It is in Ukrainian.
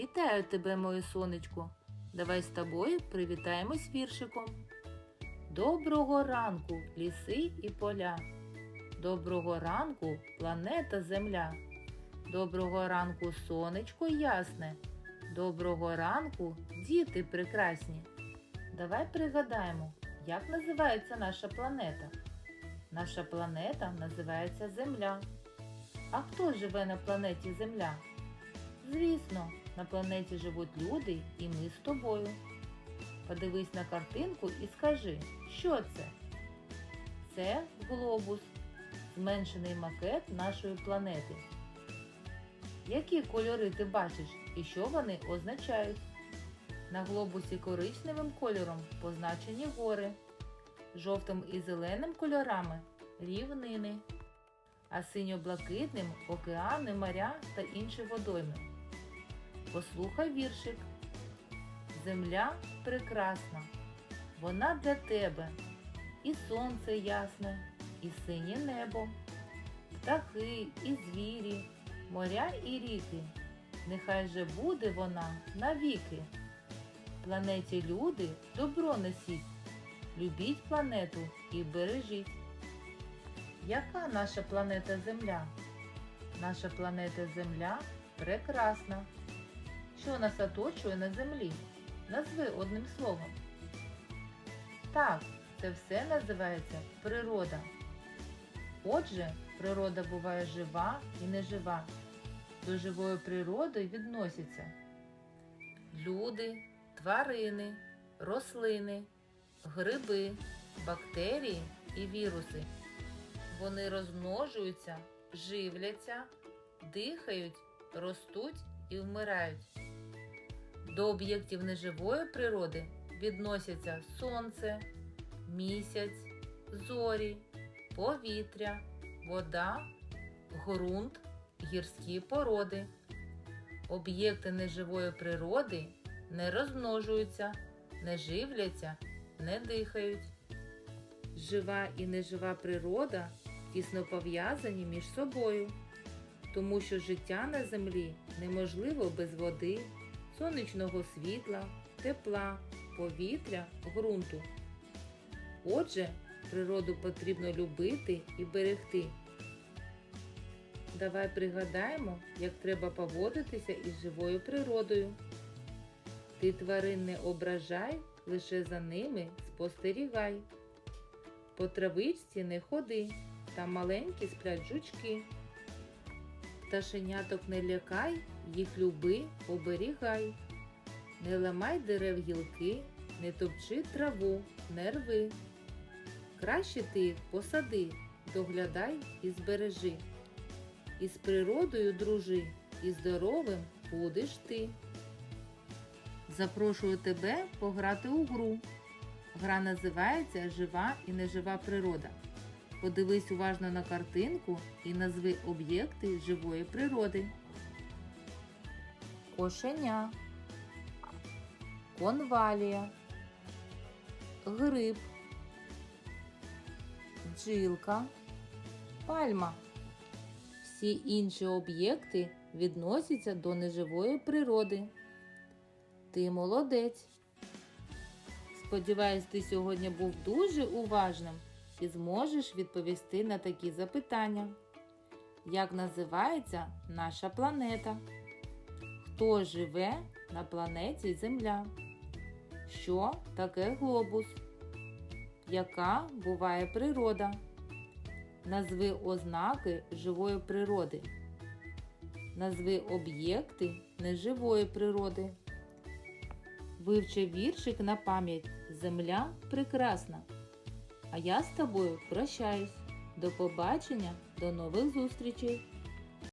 Вітаю тебе, моє сонечко. Давай з тобою привітаємось віршиком. Доброго ранку, ліси і поля. Доброго ранку, планета Земля. Доброго ранку, сонечко ясне. Доброго ранку, діти прекрасні. Давай пригадаємо, як називається наша планета. Наша планета називається Земля. А хто живе на планеті Земля? Звісно, на планеті живуть люди і ми з тобою. Подивись на картинку і скажи, що це? Це глобус, зменшений макет нашої планети. Які кольори ти бачиш і що вони означають? На глобусі коричневим кольором позначені гори, жовтим і зеленим кольорами рівнини, а синьо-блакитним океани, моря та інші водойми. Послухай віршик. Земля прекрасна, вона для тебе, і сонце ясне, і синє небо, птахи і звірі, моря і ріки. Нехай же буде вона навіки. Планеті люди добро несіть, любіть планету і бережіть. Яка наша планета Земля? Наша планета Земля прекрасна. Що нас оточує на землі? Назви одним словом. Так, це все називається природа. Отже, природа буває жива і нежива. До живої природи відносяться люди, тварини, рослини, гриби, бактерії і віруси. Вони розмножуються, живляться, дихають, ростуть і вмирають. До об'єктів неживої природи відносяться сонце, місяць, зорі, повітря, вода, ґрунт, гірські породи. Об'єкти неживої природи не розмножуються, не живляться, не дихають. Жива і нежива природа тісно пов'язані між собою, тому що життя на землі неможливо без води, сонячного світла, тепла, повітря, ґрунту. Отже, природу потрібно любити і берегти. Давай пригадаємо, як треба поводитися із живою природою. Ти тварин не ображай, лише за ними спостерігай. По травичці не ходи, там маленькі сплять жучки. Пташеняток не лякай, їх люби, оберігай. Не ламай дерев гілки, не топчи траву, не рви. Краще ти посади, доглядай і збережи. І з природою дружи, і здоровим будеш ти. Запрошую тебе пограти у гру. Гра називається Жива і нежива природа. Подивись уважно на картинку і назви об'єкти живої природи. Кошеня, конвалія, гриб, бджілка, пальма. Всі інші об'єкти відносяться до неживої природи. Ти молодець. Сподіваюсь, ти сьогодні був дуже уважним і зможеш відповісти на такі запитання. Як називається наша планета? Хто живе на планеті Земля? Що таке глобус? Яка буває природа? Назви ознаки живої природи. Назви об'єкти неживої природи. Вивчи віршик на пам'ять Земля прекрасна. А я з тобою прощаюсь. До побачення, до нових зустрічей!